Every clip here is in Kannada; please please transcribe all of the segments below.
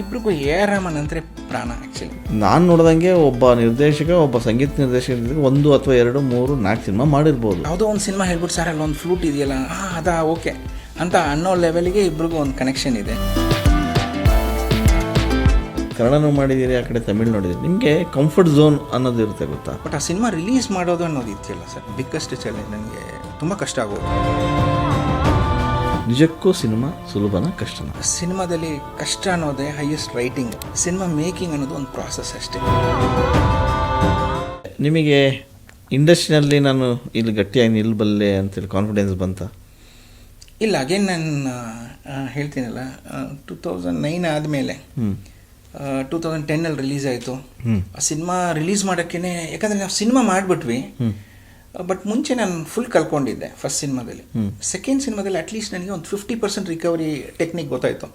ಇಬ್ರಿಗೂ ಎ ಆರ್ ರಹಮಾನ್ ಅಂದರೆ ಪ್ರಾಣ ಆ್ಯಕ್ಚುಲಿ ನಾನು ನೋಡ್ದಂಗೆ ಒಬ್ಬ ನಿರ್ದೇಶಕ ಒಬ್ಬ ಸಂಗೀತ ನಿರ್ದೇಶಕ ಒಂದು ಅಥವಾ ಎರಡು ಮೂರು ನಾಲ್ಕು ಸಿನಿಮಾ ಮಾಡಿರ್ಬೋದು. ಯಾವುದೋ ಒಂದು ಸಿನಿಮಾ ಹೇಳ್ಬಿಟ್ಟು ಸರ್ ಅಲ್ಲೊಂದು ಫ್ಲೂಟ್ ಇದೆಯಲ್ಲ? ಹಾಂ ಅದಾ ಓಕೆ. ಅಂತ ಅನ್ನೋ ಲೆವೆಲ್ಗೆ ಇಬ್ರಿಗೂ ಒಂದು ಕನೆಕ್ಷನ್ ಇದೆ. ಕನ್ನಡನೂ ಮಾಡಿದ್ದೀರಿ ಆ ಕಡೆ ತಮಿಳ್ ನೋಡಿದ್ದೀರಿ ನಿಮಗೆ ಕಂಫರ್ಟ್ ಝೋನ್ ಅನ್ನೋದು ಇರುತ್ತೆ ಗೊತ್ತಾ? ಬಟ್ ಆ ಸಿನಿಮಾ ರಿಲೀಸ್ ಮಾಡೋದು ಅನ್ನೋದು ಇತ್ತಿಲ್ಲ ಸರ್? ಬಿಗ್ಗೆಸ್ಟ್ ಚಾಲೆಂಜ್ ನನಗೆ. ತುಂಬ ಕಷ್ಟ ಆಗೋದು. ನಿಜಕ್ಕೂ ಸಿನಿಮಾ ಸುಲಭನ ಕಷ್ಟನ? ಸಿನಿಮಾದಲ್ಲಿ ಕಷ್ಟ ಅನ್ನೋದೇ ಹೈಯೆಸ್ಟ್ ರೈಟಿಂಗ್ ಸಿನಿಮಾ ಮೇಕಿಂಗ್ ಅನ್ನೋದು ಒಂದು ಪ್ರಾಸೆಸ್ ಅಷ್ಟೇ. ನಿಮಗೆ ಇಂಡಸ್ಟ್ರಿನಲ್ಲಿ ನಾನು ಇಲ್ಲಿ ಗಟ್ಟಿಯಾಗಿ ನಿಲ್ಬಲ್ಲೆ ಅಂತೇಳಿ ಕಾನ್ಫಿಡೆನ್ಸ್ ಬಂತ? ಇಲ್ಲ ಅಗೇನ್ ನಾನು ಹೇಳ್ತೀನಲ್ಲ ಟೂ ತೌಸಂಡ್ ನೈನ್ ಆದಮೇಲೆ ಟೂ ತೌಸಂಡ್ ಟೆನ್ನಲ್ಲಿ ರಿಲೀಸ್ ಆಯಿತು. ಆ ಸಿನಿಮಾ ರಿಲೀಸ್ ಮಾಡೋಕ್ಕೇ ಯಾಕಂದರೆ ನಾವು ಸಿನಿಮಾ ಮಾಡಿಬಿಟ್ವಿ. ಬಟ್ ಮುಂಚೆ ನಾನು ಫುಲ್ ಕಲ್ಕೊಂಡಿದ್ದೆ ಫಸ್ಟ್ ಸಿನಿಮಾದಲ್ಲಿ. ಸೆಕೆಂಡ್ ಸಿನಿಮಾದಲ್ಲಿ ಅಟ್ಲೀಸ್ಟ್ ನನಗೆ ಒಂದು ಫಿಫ್ಟಿ ಪರ್ಸೆಂಟ್ ರಿಕವರಿ ಟೆಕ್ನಿಕ್ ಗೊತ್ತಾಯಿತು.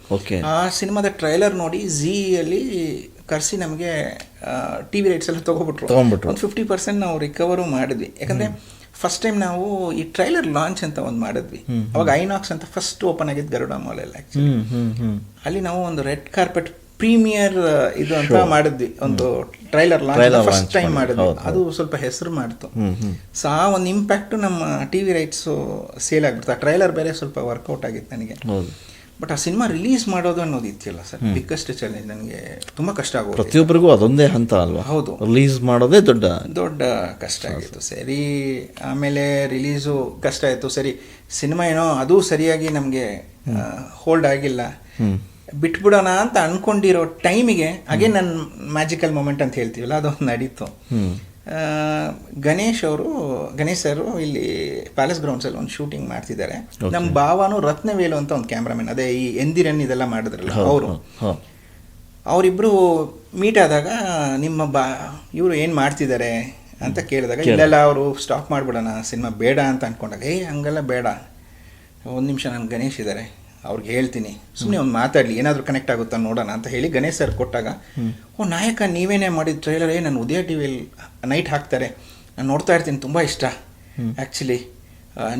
ಆ ಸಿನಿಮಾದ ಟ್ರೈಲರ್ ನೋಡಿ ಝೀಯಲ್ಲಿ ಕರೆಸಿ ನಮಗೆ ಟಿ ವಿ ರೈಟ್ಸ್ ಎಲ್ಲ ತೊಗೊಬಿಟ್ರು. ಒಂದು ಫಿಫ್ಟಿ ಪರ್ಸೆಂಟ್ ನಾವು ರಿಕವರು ಮಾಡಿದ್ವಿ. ಯಾಕಂದರೆ ಫಸ್ಟ್ ಟೈಮ್ ನಾವು ಈ ಟ್ರೈಲರ್ ಲಾಂಚ್ ಅಂತ ಒಂದು ಮಾಡಿದ್ವಿ. ಅವಾಗ ಐನಾಕ್ಸ್ ಅಂತ ಫಸ್ಟ್ ಓಪನ್ ಆಗಿದ್ದು ಗರುಡ ಹ್ಞೂ ಅಲ್ಲಿ ನಾವು ಒಂದು ರೆಡ್ ಕಾರ್ಪೆಟ್ ಪ್ರೀಮಿಯರ್ ಇದು ಅಂತ ಮಾಡಿದ್ವಿ. ಒಂದು ಟ್ರೈಲರ್ ಲಾಂಚ್ ಫಸ್ಟ್ ಟೈಮ್ ಮಾಡಿದ್ವಿ. ಅದು ಸ್ವಲ್ಪ ಹೆಸರು ಮಾಡ್ತು. ಸೊ ಆ ಒಂದು ಇಂಪ್ಯಾಕ್ಟ್ ನಮ್ಮ ಟಿ ವಿ ರೈಟ್ಸು ಸೇಲ್ ಆಗ್ಬಿಡ್ತು. ಆ ಟ್ರೈಲರ್ ಬೇರೆ ಸ್ವಲ್ಪ ವರ್ಕೌಟ್ ಆಗಿತ್ತು ನನಗೆ. ಬಟ್ ಆ ಸಿನಿಮಾ ರಿಲೀಸ್ ಮಾಡೋದು ಅನ್ನೋದು ಇತ್ತಿಲ್ಲ ಸರ್ ಬಿಗ್ಗೆಸ್ಟ್ ಚಾಲೆಂಜ್ ನನಗೆ. ತುಂಬಾ ಕಷ್ಟ ಆಗೋದು ಪ್ರತಿಯೊಬ್ಬರಿಗೂ ಅದೊಂದೇ ಹಂತ ಅಲ್ವಾ? ಹೌದು. ರಿಲೀಸ್ ಮಾಡೋದೇ ದೊಡ್ಡ ದೊಡ್ಡ ಕಷ್ಟ ಆಗಿತ್ತು. ಸರಿ ಆಮೇಲೆ ರಿಲೀಸು ಕಷ್ಟ ಆಯಿತು. ಸರಿ ಸಿನಿಮಾ ಏನೋ ಅದು ಸರಿಯಾಗಿ ನಮಗೆ ಹೋಲ್ಡ್ ಆಗಿಲ್ಲ. ಬಿಟ್ಬಿಡೋಣ ಅಂತ ಅನ್ಕೊಂಡಿರೋ ಟೈಮಿಗೆ ಹಾಗೆ ನನ್ನ ಮ್ಯಾಜಿಕಲ್ ಮೂಮೆಂಟ್ ಅಂತ ಹೇಳ್ತೀವಲ್ಲ ಅದೊಂದು ನಡೀತು. ಗಣೇಶ್ ಅವರು ಗಣೇಶ್ ಸರ್ ಇಲ್ಲಿ ಪ್ಯಾಲೇಸ್ ಗ್ರೌಂಡ್ಸಲ್ಲಿ ಒಂದು ಶೂಟಿಂಗ್ ಮಾಡ್ತಿದ್ದಾರೆ. ನಮ್ಮ ಭಾವನು ರತ್ನವೇಲು ಅಂತ ಒಂದು ಕ್ಯಾಮ್ರಾಮನ್ ಅದೇ ಈ ಎಂದಿರನ್ ಇದೆಲ್ಲ ಮಾಡಿದ್ರಲ್ಲ ಅವರು. ಅವರಿಬ್ಬರು ಮೀಟ್ ಆದಾಗ ನಿಮ್ಮ ಬಾ ಇವರು ಏನು ಮಾಡ್ತಿದ್ದಾರೆ ಅಂತ ಕೇಳಿದಾಗ ಇಲ್ಲೆಲ್ಲ ಅವರು ಸ್ಟಾಪ್ ಮಾಡಿಬಿಡೋಣ ಸಿನಿಮಾ ಬೇಡ ಅಂತ ಅಂದ್ಕೊಂಡಾಗ ಏಯ್ ಹಂಗೆಲ್ಲ ಬೇಡ. ಒಂದು ನಿಮಿಷ ನಾನು ಗಣೇಶ್ ಇದ್ದಾರೆ ಅವ್ರಿಗೆ ಹೇಳ್ತೀನಿ. ಸುಮ್ಮನೆ ಒಂದು ಮಾತಾಡಲಿ ಏನಾದರೂ ಕನೆಕ್ಟ್ ಆಗುತ್ತಾ ನೋಡೋಣ ಅಂತ ಹೇಳಿ ಗಣೇಶ್ ಸರ್ ಕೊಟ್ಟಾಗ ಓ ನಾಯಕ ನೀವೇನೇ ಮಾಡಿದ ಟ್ರೈಲರ್ ಏ ನಾನು ಉದಯ ಟಿ ವಿಲಿ ನೈಟ್ ಹಾಕ್ತಾರೆ. ನಾನು ನೋಡ್ತಾ ಇರ್ತೀನಿ ತುಂಬ ಇಷ್ಟ. ಆ್ಯಕ್ಚುಲಿ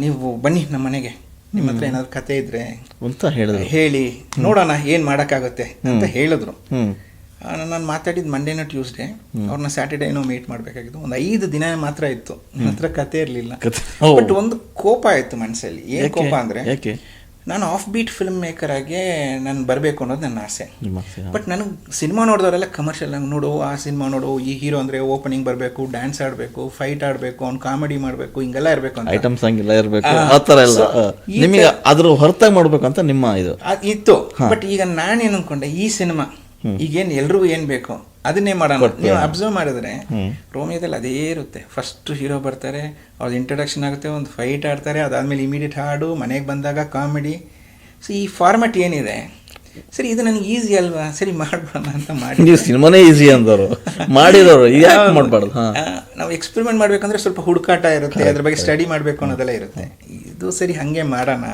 ನೀವು ಬನ್ನಿ ನಮ್ಮ ಮನೆಗೆ. ನಿಮ್ಮ ಹತ್ರ ಏನಾದ್ರು ಕತೆ ಇದ್ರೆ ಅಂತ ಹೇಳಿದ್ರು. ಹೇಳಿ ನೋಡೋಣ ಏನು ಮಾಡೋಕ್ಕಾಗುತ್ತೆ ಅಂತ ಹೇಳಿದ್ರು. ನಾನು ಮಾತಾಡಿದ ಮಂಡೇನ ಟ್ಯೂಸ್ಡೇ ಅವ್ರನ್ನ ಸ್ಯಾಟರ್ಡೇನೋ ಮೀಟ್ ಮಾಡಬೇಕಾಗಿತ್ತು. ಒಂದು ಐದು ದಿನ ಮಾತ್ರ ಇತ್ತು. ನನ್ನ ಹತ್ರ ಕತೆ ಇರಲಿಲ್ಲ. ಬಟ್ ಒಂದು ಕೋಪ ಆಯಿತು ಮನಸ್ಸಲ್ಲಿ ಏನು ಕೋಪ ಅಂದರೆ ನಾನು ಆಫ್ ಬೀಟ್ ಫಿಲ್ಮ್ ಮೇಕರ್ ಆಗಿ ನಾನು ಬರಬೇಕು ಅನ್ನೋದು ನನ್ನ ಆಸೆ. ಬಟ್ ನನಗೆ ಸಿನಿಮಾ ನೋಡಿದವರೆಲ್ಲ ಕಮರ್ಷಿಯಲ್ ಆಗಿ ನೋಡು ಆ ಸಿನಿಮಾ ನೋಡು ಈ ಹೀರೋ ಅಂದರೆ ಓಪನಿಂಗ್ ಬರಬೇಕು ಡ್ಯಾನ್ಸ್ ಆಡಬೇಕು ಫೈಟ್ ಆಡಬೇಕು ಅವ್ನು ಕಾಮಿಡಿ ಮಾಡಬೇಕು ಹಿಂಗೆಲ್ಲ ಇರಬೇಕು ಅಂತ. ಐಟಮ್ ಸಾಂಗ್ ಎಲ್ಲ ಇರಬೇಕು ಆ, ಥರ ಎಲ್ಲ. ನಿಮಗೆ ಅದ್ರ ಹೊರತಾಗಿ ಮಾಡಬೇಕು ಅಂತ ನಿಮ್ಮ ಇದು. ಇತ್ತು. ಬಟ್ ಈಗ ನಾನೇನು ಅನ್ಕೊಂಡೆ ಈ ಸಿನಿಮಾ ಈಗೇನು ಎಲ್ರಿಗೂ ಏನ್ ಬೇಕು? ಅದನ್ನೇ ಮಾಡೋಣ. ನೀವು ಅಬ್ಸರ್ವ್ ಮಾಡಿದ್ರೆ ರೋಮಿಯೋದಲ್ಲಿ ಅದೇ ಇರುತ್ತೆ. ಫಸ್ಟ್ ಹೀರೋ ಬರ್ತಾರೆ ಅವ್ರದ್ದು ಇಂಟ್ರಡಕ್ಷನ್ ಆಗುತ್ತೆ ಒಂದು ಫೈಟ್ ಆಡ್ತಾರೆ ಅದಾದ್ಮೇಲೆ ಇಮಿಡಿಯೇಟ್ ಹಾಡು ಮನೆಗೆ ಬಂದಾಗ ಕಾಮಿಡಿ ಸೊ ಈ ಫಾರ್ಮ್ಯಾಟ್ ಏನಿದೆ? ಸರಿ ಇದು ನನಗೆ ಈಸಿ ಅಲ್ವಾ? ಸರಿ ಮಾಡ್ಬೋಣ ಅಂತ ಮಾಡಿ ನೀವು ಸಿನಿಮಾನೇ ಈಸಿ ಅಂದರು ಮಾಡಿದವರು ಯಾಕೆ ಮಾಡಬಾರ್ದು? ನಾವು ಎಕ್ಸ್ಪೆರಿಮೆಂಟ್ ಮಾಡ್ಬೇಕಂದ್ರೆ ಸ್ವಲ್ಪ ಹುಡುಕಾಟ ಇರುತ್ತೆ ಅದ್ರ ಬಗ್ಗೆ ಸ್ಟಡಿ ಮಾಡಬೇಕು ಅನ್ನೋದೆಲ್ಲ ಇರುತ್ತೆ. ಇದು ಸರಿ ಹಂಗೆ ಮಾಡೋಣ.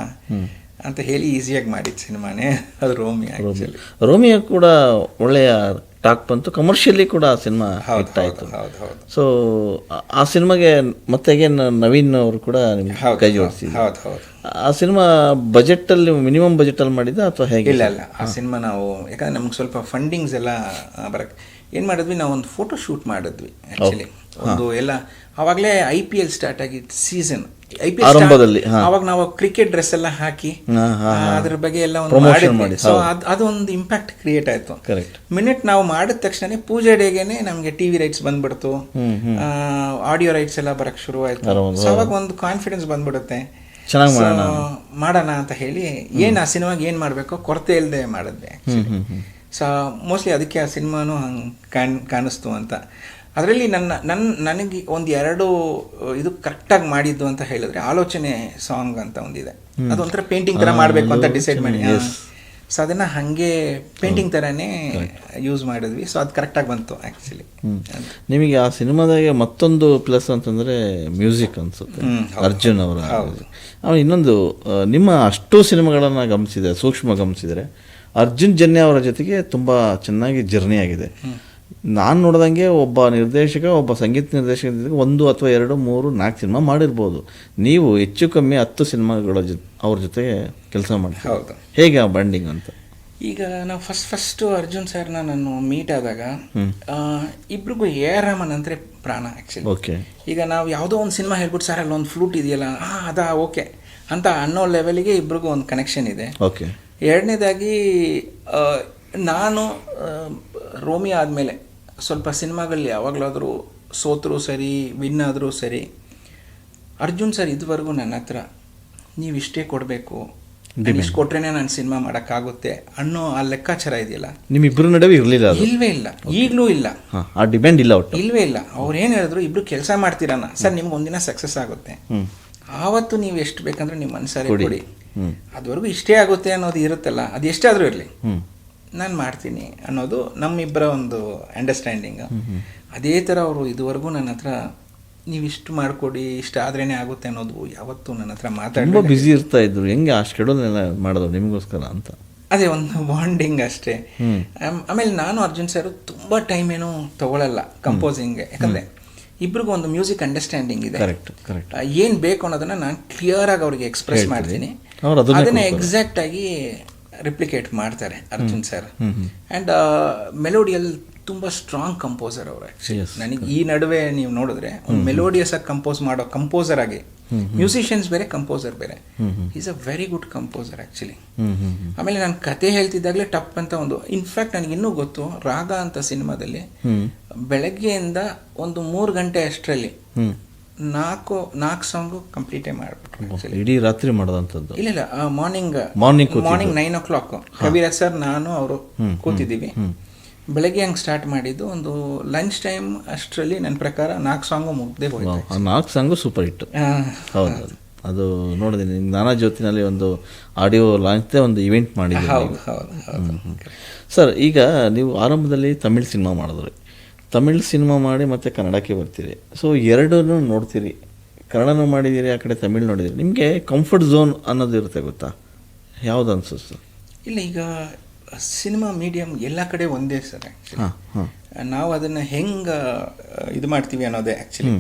ಅಂತ ಹೇಳಿ ಈಸಿಯಾಗಿ ಮಾಡಿದ್ದು ಸಿನಿಮಾನೇ. ಅದು ರೋಮಿಯಾ ರೋಮಿಯಾ. ರೋಮಿಯೋ ಕೂಡ ಒಳ್ಳೆಯ ಟಾಕ್ ಬಂತು. ಕಮರ್ಷಿಯಲಿ ಕೂಡ ಆ ಸಿನಿಮಾ ಹಿಟ್ ಆಯಿತು. ಸೊ ಆ ಸಿನಿಮಾಗೆ ಮತ್ತೆ ನವೀನ್ ಅವರು ಕೂಡ ನಿಮ್ಗೆ ಹೌದು ಕೈ ಜೋಡಿಸಿದ್ರು. ಆ ಸಿನಿಮಾ ಬಜೆಟಲ್ಲಿ ಮಿನಿಮಮ್ ಬಜೆಟಲ್ಲಿ ಮಾಡಿದ್ದ ಅಥವಾ ಹೇಗೆ? ಇಲ್ಲ ಇಲ್ಲ. ಆ ಸಿನಿಮಾ ನಾವು ಯಾಕಂದ್ರೆ ನಮ್ಗೆ ಸ್ವಲ್ಪ ಫಂಡಿಂಗ್ಸ್ ಎಲ್ಲ ಬರಕ್ಕೆ ಬರಕ್ ಏನು ಮಾಡಿದ್ವಿ? ನಾವು ಒಂದು ಫೋಟೋ ಶೂಟ್ ಮಾಡಿದ್ವಿ ಆ್ಯಕ್ಚುಲಿ ಒಂದು ಎಲ್ಲ ಆವಾಗಲೇ ಐ ಪಿ ಎಲ್ ಸ್ಟಾರ್ಟ್ ಆಗಿತ್ತು ಸೀಸನ್ ಆರಂಭದಲ್ಲಿ. ಅವಾಗ ನಾವು ಕ್ರಿಕೆಟ್ ಡ್ರೆಸ್ ಎಲ್ಲ ಹಾಕಿ ಅದ್ರ ಬಗ್ಗೆ ಎಲ್ಲ ಒಂದು ಸೊ ಅದು ಅದೊಂದು ಇಂಪ್ಯಾಕ್ಟ್ ಕ್ರಿಯೇಟ್ ಆಯ್ತು. ಮಿನಿಟ್ ನಾವು ಮಾಡಿದ ತಕ್ಷಣ ಪೂಜೆ ಡೇಗೆನೆ ನಮ್ಗೆ ಟಿವಿ ರೈಟ್ಸ್ ಬಂದ್ಬಿಡ್ತು. ಆಡಿಯೋ ರೈಟ್ಸ್ ಎಲ್ಲ ಬರಕ್ ಶುರು ಆಯ್ತು. ಸೊ ಅವಾಗ ಒಂದು ಕಾನ್ಫಿಡೆನ್ಸ್ ಬಂದ್ಬಿಡುತ್ತೆ. ಚೆನ್ನಾಗಿ ಮಾಡೋಣ. ಮಾಡೋಣ ಅಂತ ಹೇಳಿ ಏನು ಆ ಸಿನಿಮಾಗೆ ಏನ್ ಮಾಡಬೇಕು ಕೊರತೆ ಇಲ್ಲದೆ ಮಾಡಿದ್ವಿ ಸೊ ಮೋಸ್ಟ್ಲಿ ಅದಕ್ಕೆ ಆ ಸಿನಿಮಾನು ಹಂಗೆ ಕಾಣ್ ಕಾಣಿಸ್ತು ಅಂತ. ಅದರಲ್ಲಿ ನನ್ನ ನನ್ನ ನನಗೆ ಒಂದು ಎರಡು ಇದು ಕರೆಕ್ಟಾಗಿ ಮಾಡಿದ್ದು ಅಂತ ಹೇಳಿದ್ರೆ ಆಲೋಚನೆ ಸಾಂಗ್ ಅಂತ ಒಂದಿದೆ. ಅದೊಂಥರ ಪೇಂಟಿಂಗ್ ಥರ ಮಾಡಬೇಕು ಅಂತ ಡಿಸೈಡ್ ಮಾಡಿ. ಸೊ ಅದನ್ನು ಹಾಗೆ ಪೇಂಟಿಂಗ್ ಥರನೇ ಯೂಸ್ ಮಾಡಿದ್ವಿ. ಸೊ ಅದು ಕರೆಕ್ಟಾಗಿ ಬಂತು ಆ್ಯಕ್ಚುಲಿ ನಿಮಗೆ ಆ ಸಿನಿಮಾದಾಗೆ ಮತ್ತೊಂದು ಪ್ಲಸ್ ಅಂತಂದರೆ ಮ್ಯೂಸಿಕ್ ಅನ್ಸುತ್ತೆ. ಅರ್ಜುನ್ ಅವರ ಅವ್ರು ಆಮೇಲೆ ಇನ್ನೊಂದು ನಿಮ್ಮ ಅಷ್ಟು ಸಿನಿಮಾಗಳನ್ನು ಗಮನಿಸಿದೆ ಸೂಕ್ಷ್ಮ ಗಮನಿಸಿದರೆ ಅರ್ಜುನ್ ಜನ್ಯ ಅವರ ಜೊತೆಗೆ ತುಂಬ ಚೆನ್ನಾಗಿ ಜರ್ನಿ ಆಗಿದೆ. ನಾನು ನೋಡ್ದಂಗೆ ಒಬ್ಬ ನಿರ್ದೇಶಕ ಒಬ್ಬ ಸಂಗೀತ ನಿರ್ದೇಶಕ ಒಂದು ಅಥವಾ ಎರಡು ಮೂರು ನಾಲ್ಕು ಸಿನಿಮಾ ಮಾಡಿರ್ಬೋದು. ನೀವು ಹೆಚ್ಚು ಕಮ್ಮಿ ಹತ್ತು ಸಿನಿಮಾಗಳ ಜೊತೆ ಅವ್ರ ಜೊತೆಗೆ ಕೆಲಸ ಮಾಡಿ. ಹೌದು. ಹೇಗೆ ಆ ಬಂಡಿಂಗ್ ಅಂತ? ಈಗ ನಾವು ಫಸ್ಟ್ ಫಸ್ಟು ಅರ್ಜುನ್ ಸರ್ನ ನಾನು ಮೀಟ್ ಆದಾಗ ಇಬ್ರಿಗೂ ಎ ಆರ್ ರಹಮಾನ್ ಅಂದರೆ ಪ್ರಾಣ ಆ್ಯಕ್ಚುಲಿ ಓಕೆ. ಈಗ ನಾವು ಯಾವುದೋ ಒಂದು ಸಿನಿಮಾ ಹೇಳ್ಬಿಟ್ಟು ಸರ್ ಅಲ್ಲಿ ಒಂದು ಫ್ಲೂಟ್ ಇದೆಯಲ್ಲ? ಹಾಂ ಅದಾ ಓಕೆ. ಅಂತ ಅನ್ನೋ ಲೆವೆಲಿಗೆ ಇಬ್ರಿಗೂ ಒಂದು ಕನೆಕ್ಷನ್ ಇದೆ. ಓಕೆ. ಎರಡನೇದಾಗಿ ನಾನು ರೋಮಿ ಆದಮೇಲೆ ಸ್ವಲ್ಪ ಸಿನಿಮಾಗಳಲ್ಲಿ ಯಾವಾಗಲಾದರೂ ಸೋತರೂ ಸರಿ ವಿನ್ ಆದರೂ ಸರಿ ಅರ್ಜುನ್ ಸರ್ ಇದುವರೆಗೂ ನನ್ನ ಹತ್ರ ನೀವು ಇಷ್ಟೇ ಕೊಡಬೇಕು ಇಷ್ಟು ಕೊಟ್ರೇ ನಾನು ಸಿನಿಮಾ ಮಾಡೋಕ್ಕಾಗುತ್ತೆ ಅನ್ನೋ ಆ ಲೆಕ್ಕಾಚಾರ ಇದೆಯಲ್ಲ? ನಿಮ್ಮಿಬ್ಬರ ನಡುವೆ ಇರಲಿಲ್ಲ ಇಲ್ವೇ ಇಲ್ಲ. ಈಗಲೂ ಇಲ್ಲ. ಆ ಡಿಪೆಂಡ್ ಇಲ್ಲ ಒಟ್ಟು. ಇಲ್ವೇ ಇಲ್ಲ. ಅವ್ರು ಏನು ಹೇಳಿದ್ರು ಇಬ್ರು ಕೆಲಸ ಮಾಡ್ತೀರಾ ಸರ್ ನಿಮ್ಗೆ ಒಂದಿನ ಸಕ್ಸಸ್ ಆಗುತ್ತೆ. ಆವತ್ತು ನೀವು ಎಷ್ಟು ಬೇಕಂದ್ರೆ ನಿಮ್ಮ ಮನಸ್ಸಾರೆ ಕೊಡಿ. ಅದುವರೆಗೂ ಇಷ್ಟೇ ಆಗುತ್ತೆ ಅನ್ನೋದು ಇರುತ್ತಲ್ಲ. ಅದು ಎಷ್ಟೇ ಆದರೂ ಇರಲಿ ನಾನು ಮಾಡ್ತೀನಿ ಅನ್ನೋದು ನಮ್ಮಿಬ್ಬರ ಒಂದು ಅಂಡರ್ಸ್ಟ್ಯಾಂಡಿಂಗ್ ಅದೇ ಥರ ಅವರು ಇದುವರೆಗೂ ನನ್ನ ಹತ್ರ ನೀವು ಇಷ್ಟು ಮಾಡಿಕೊಡಿ ಇಷ್ಟು ಆದ್ರೇ ಆಗುತ್ತೆ ಅನ್ನೋದು ಯಾವತ್ತೂ ನನ್ನ ಹತ್ರ ಮಾತಾಡಿ ಬ್ಯುಸಿ ಇರ್ತಾ ಇದ್ರು. ಹೆಂಗೆ ಆ ಶೆಡ್ಯೂಲ್ನೆಲ್ಲ ಮಾಡೋದು ನಿಮಗೋಸ್ಕರ ಅಂತ? ಅದೇ ಒಂದು ಬಾಂಡಿಂಗ್ ಅಷ್ಟೇ. ಆಮೇಲೆ ನಾನು ಅರ್ಜುನ್ ಸರ್ ತುಂಬ ಟೈಮ್ ಏನು ತಗೊಳ್ಳಲ್ಲ ಕಂಪೋಸಿಂಗ್ಗೆ ಯಾಕಂದರೆ ಇಬ್ರಿಗೂ ಒಂದು ಮ್ಯೂಸಿಕ್ ಅಂಡರ್ಸ್ಟ್ಯಾಂಡಿಂಗ್ ಇದೆ. ಕರೆಕ್ಟ್ ಕರೆಕ್ಟ್ ಏನು ಬೇಕು ಅನ್ನೋದನ್ನ ನಾನು ಕ್ಲಿಯರ್ ಆಗಿ ಅವ್ರಿಗೆ ಎಕ್ಸ್ಪ್ರೆಸ್ ಮಾಡ್ತೀನಿ. ಅದನ್ನ ಎಕ್ಸಾಕ್ಟ್ ಆಗಿ ರಿಪ್ಲಿಕೇಟ್ ಮಾಡ್ತಾರೆ ಅರ್ಜುನ್ ಸರ್. ಅಂಡ್ ಮೆಲೋಡಿಯಲ್ ಆ್ಯಂಡ್ ಮೆಲೋಡಿಯಲ್ಲಿ ತುಂಬ ಸ್ಟ್ರಾಂಗ್ ಕಂಪೋಸರ್ ಅವರು. ಆ್ಯಕ್ಚುಲಿ ನನಗೆ ಈ ನಡುವೆ ನೀವು ನೋಡಿದ್ರೆ ಒಂದು ಮೆಲೋಡಿಯಸ್ ಆಗಿ ಕಂಪೋಸ್ ಮಾಡೋ ಕಂಪೋಸರ್ ಆಗಿ ಮ್ಯೂಸಿಷಿಯನ್ಸ್ ಬೇರೆ ಕಂಪೋಸರ್ ಬೇರೆ. Is a very good composer actually ಆಮೇಲೆ ನಾನು ಕತೆ ಹೇಳ್ತಿದ್ದಾಗಲೇ ಟಪ್ ಅಂತ ಒಂದು ಇನ್ಫ್ಯಾಕ್ಟ್ ನನಗೆ ಇನ್ನೂ ಗೊತ್ತು ರಾಗ ಅಂತ ಸಿನಿಮಾದಲ್ಲಿ ಬೆಳಗ್ಗೆಯಿಂದ ಒಂದು ಮೂರು ಗಂಟೆ ಅಷ್ಟರಲ್ಲಿ ನಾಲ್ಕು ನಾಲ್ಕು ಸಾಂಗು ಕಂಪ್ಲೀಟೇ ಮಾಡಿಬಿಟ್ರು ಇಡೀ ರಾತ್ರಿ ಮಾಡೋದಂಥದ್ದು? ಇಲ್ಲ ಇಲ್ಲ morning morning morning nine o'clock Kaviraj sir ನಾನು ಅವರು ಕೂತಿದ್ದೀವಿ. ಬೆಳಗ್ಗೆ ಹಂಗೆ ಸ್ಟಾರ್ಟ್ ಮಾಡಿದ್ದು ಒಂದು ಲಂಚ್ ಟೈಮ್ ಅಷ್ಟರಲ್ಲಿ ನನ್ನ ಪ್ರಕಾರ ನಾಲ್ಕು ಸಾಂಗು ಮುಗ್ದೇ ಹೋಯ್ತು ಆ ನಾಲ್ಕು ಸಾಂಗು ಸೂಪರ್ ಹಿಟ್ ಹೌದು ಅದು. ನೋಡಿದ್ದೀನಿ ನಾನಾ ಜ್ಯೋತಿನಲ್ಲಿ ಒಂದು ಆಡಿಯೋ ಲಾಂಚ್ದೇ ಒಂದು ಇವೆಂಟ್ ಮಾಡಿದ್ದೀನಿ. ಸರ್ ಈಗ ನೀವು ಆರಂಭದಲ್ಲಿ ತಮಿಳ್ ಸಿನಿಮಾ ಮಾಡಿದ್ರಿ. ತಮಿಳ್ ಸಿನಿಮಾ ಮಾಡಿ ಮತ್ತು ಕನ್ನಡಕ್ಕೆ ಬರ್ತೀರಿ. ಸೊ ಎರಡನ್ನೂ ನೋಡ್ತೀರಿ. ಕನ್ನಡನೂ ಮಾಡಿದ್ದೀರಿ ಆ ಕಡೆ ತಮಿಳ್ ನೋಡಿದ್ದೀರಿ ನಿಮಗೆ ಕಂಫರ್ಟ್ ಝೋನ್ ಅನ್ನೋದು ಇರುತ್ತೆ ಗೊತ್ತಾ? ಯಾವ್ದು ಅನಿಸುತ್ತೆ? ಇಲ್ಲ ಈಗ ಸಿನಿಮಾ ಮೀಡಿಯಂ ಎಲ್ಲ ಕಡೆ ಒಂದೇ ಸರ್ ಹಾಂ ಹಾಂ. ನಾವು ಅದನ್ನು ಹೆಂಗೆ ಇದು ಮಾಡ್ತೀವಿ ಅನ್ನೋದೇ ಆ್ಯಕ್ಚುಲಿ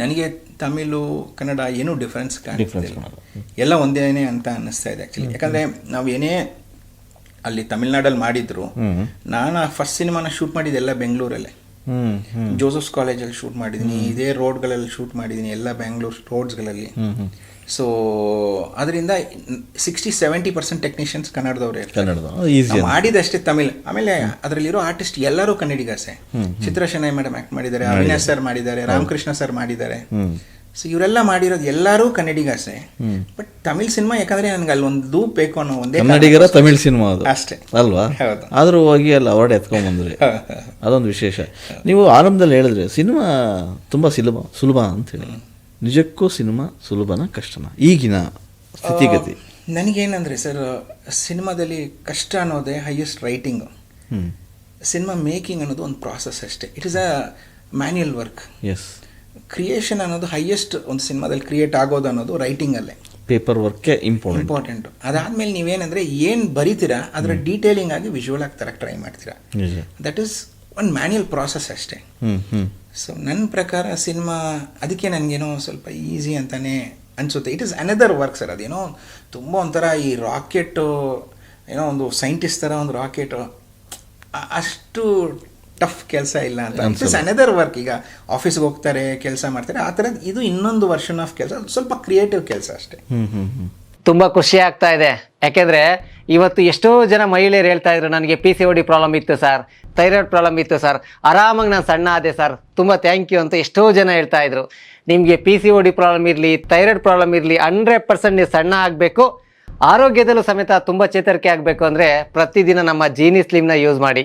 ನನಗೆ ತಮಿಳು ಕನ್ನಡ ಏನೂ ಡಿಫ್ರೆನ್ಸ್ ಡಿಫ್ರೆನ್ಸ್ ಕಾಣಿಸ್ತಿಲ್ಲ ಎಲ್ಲ ಒಂದೇನೇ ಅಂತ ಅನ್ನಿಸ್ತಾ ಇದೆ ಆ್ಯಕ್ಚುಲಿ ಯಾಕಂದರೆ ನಾವು ಏನೇ ಅಲ್ಲಿ ತಮಿಳ್ನಾಡಲ್ಲಿ ಮಾಡಿದ್ರು. ನಾನು ಫಸ್ಟ್ ಸಿನಿಮಾನ ಶೂಟ್ ಮಾಡಿದ್ದೆಲ್ಲ ಬೆಂಗಳೂರಲ್ಲೇ. ಜೋಸಫ್ಸ್ ಕಾಲೇಜಲ್ಲಿ ಶೂಟ್ ಮಾಡಿದ್ದೀನಿ. ಇದೇ ರೋಡ್ಗಳಲ್ಲಿ ಶೂಟ್ ಮಾಡಿದ್ದೀನಿ ಎಲ್ಲ ಬೆಂಗಳೂರು ರೋಡ್ಸ್ಗಳಲ್ಲಿ ಸೊ ಅದರಿಂದ ಸಿಕ್ಸ್ಟಿ ಸೆವೆಂಟಿ ಪರ್ಸೆಂಟ್ ಟೆಕ್ನಿಷಿಯನ್ಸ್ ಕನ್ನಡದವ್ರೆ ಮಾಡಿದಷ್ಟೇ ತಮಿಳ್. ಆಮೇಲೆ ಅದರಲ್ಲಿರೋ ಆರ್ಟಿಸ್ಟ್ ಎಲ್ಲರೂ ಕನ್ನಡಿಗಾಸೆ ಚಿತ್ರ ಶೆನೈ ಮೇಡಮ್ ಆಕ್ಟ್ ಮಾಡಿದ್ದಾರೆ ಅವಿನಾಶ್ ಸರ್ ಮಾಡಿದ್ದಾರೆ ರಾಮಕೃಷ್ಣ ಸರ್ ಮಾಡಿದ್ದಾರೆ. ಸೊ ಇವರೆಲ್ಲ ಮಾಡಿರೋದು ಎಲ್ಲರೂ ಕನ್ನಡಿಗಸೆ ಬಟ್ ತಮಿಳ್ ಸಿನಿಮಾ ಯಾಕಂದ್ರೆ ನನಗೆ ಅಲ್ಲಿ ಒಂದು ಲೂಪ್ ಬೇಕು ಅನ್ನೋ ಒಂದೇ ಕನ್ನಡಿಗರ ತಮಿಳ್ ಸಿನಿಮಾ ಅದು. ಅಷ್ಟೇ. ಅಲ್ವಾ. ಆದರೂ ಹೋಗಿ ಅಲ್ಲಿ ಅವಾರ್ಡ್ ಎತ್ಕೊಂಬಂದ್ರಿ ಅದೊಂದು ವಿಶೇಷ. ನೀವು ಆರಂಭದಲ್ಲಿ ಹೇಳಿದ್ರೆ ಸಿನಿಮಾ ತುಂಬ ಸುಲಭ ಸುಲಭ ಅಂತೇಳಿ ನಿಜಕ್ಕೂ ಸಿನಿಮಾ ಸುಲಭನ ಕಷ್ಟನ? ಈಗಿನ ಸ್ಥಿತಿಗತಿ. ನನಗೇನಂದ್ರೆ ಸರ್ ಸಿನಿಮಾದಲ್ಲಿ ಕಷ್ಟ ಅನ್ನೋದೇ ಹೈಯೆಸ್ಟ್ ರೈಟಿಂಗ್ ಸಿನಿಮಾ ಮೇಕಿಂಗ್ ಅನ್ನೋದು ಒಂದು ಪ್ರಾಸೆಸ್ ಅಷ್ಟೇ. It is a manual work as creation ಅನ್ನೋದು ಹೈಯೆಸ್ಟ್ ಒಂದು ಸಿನಿಮಾದಲ್ಲಿ ಕ್ರಿಯೇಟ್ ಆಗೋದು ಅನ್ನೋದು ರೈಟಿಂಗಲ್ಲೇ ಪೇಪರ್ ವರ್ಕ್ಗೆ ಇಂಪಾರ್ಟೆಂಟ್ ಇಂಪಾರ್ಟೆಂಟು ಅದಾದ್ಮೇಲೆ ನೀವೇನಂದ್ರೆ ಏನು ಬರೀತೀರಾ ಅದರ ಡೀಟೇಲಿಂಗ್ ಆಗಿ ವಿಜುವಲ್ ಆಗಿ ತರಕ್ಕೆ ಟ್ರೈ ಮಾಡ್ತೀರಾ. ದಟ್ ಈಸ್ ಒಂದು ಮ್ಯಾನ್ಯಲ್ ಪ್ರಾಸೆಸ್ ಅಷ್ಟೇ. ಸೊ ನನ್ನ ಪ್ರಕಾರ ಸಿನಿಮಾ ಅದಕ್ಕೆ ನನಗೇನೋ ಸ್ವಲ್ಪ ಈಸಿ ಅಂತಾನೆ ಅನಿಸುತ್ತೆ. It is another work sir ಅದೇನೋ ತುಂಬ ಒಂಥರ ಈ ರಾಕೆಟು ಏನೋ ಒಂದು ಸೈಂಟಿಸ್ಟ್ ಥರ ಒಂದು ರಾಕೆಟು ಅಷ್ಟು ಟಫ್ ಕೆಲಸ ಇಲ್ಲ ಅಂತ. ಇಟ್ಸ್ ಅನದರ್ ವರ್ಕ್ ಈಗ ಆಫೀಸ್ಗೆ ಹೋಗ್ತಾರೆ ಕೆಲಸ ಮಾಡ್ತಾರೆ ಆ ಥರದ್ದು ಇದು ಇನ್ನೊಂದು ವರ್ಷನ್ ಆಫ್ ಕೆಲಸ. ಸ್ವಲ್ಪ ಕ್ರಿಯೇಟಿವ್ ಕೆಲಸ ಅಷ್ಟೇ. ತುಂಬ ಹ್ಞೂ ಹ್ಞೂ ತುಂಬಾ ಖುಷಿ ಆಗ್ತಾ ಇದೆ. ಯಾಕೆಂದ್ರೆ ಇವತ್ತು ಎಷ್ಟೋ ಜನ ಮಹಿಳೆಯರು ಹೇಳ್ತಾ ಇದ್ರು ನನಗೆ ಪಿ ಸಿ ಡಿ ಪ್ರಾಬ್ಲಮ್ ಇತ್ತು ಸರ್ ಥೈರಾಯ್ಡ್ ಪ್ರಾಬ್ಲಮ್ ಇತ್ತು ಸರ್ ಆರಾಮಾಗಿ ನಾನು ಸಣ್ಣ ಆದೆ ಸರ್ ತುಂಬ ಥ್ಯಾಂಕ್ ಯು ಅಂತ ಎಷ್ಟೋ ಜನ ಹೇಳ್ತಾ ಇದ್ರು. ನಿಮಗೆ ಪಿ ಸಿ ಡಿ ಪ್ರಾಬ್ಲಮ್ ಇರಲಿ ಥೈರಾಯ್ಡ್ ಪ್ರಾಬ್ಲಮ್ ಇರಲಿ ಹಂಡ್ರೆಡ್ ಪರ್ಸೆಂಟ್ ನೀವು ಸಣ್ಣ ಆಗಬೇಕು. ಆರೋಗ್ಯದಲ್ಲೂ ಸಮೇತ ತುಂಬ ಚೇತರಿಕೆ ಆಗಬೇಕು ಅಂದರೆ ಪ್ರತಿದಿನ ನಮ್ಮ ಜೀನಿ ಸ್ಲಿಮ್ನ ಯೂಸ್ ಮಾಡಿ.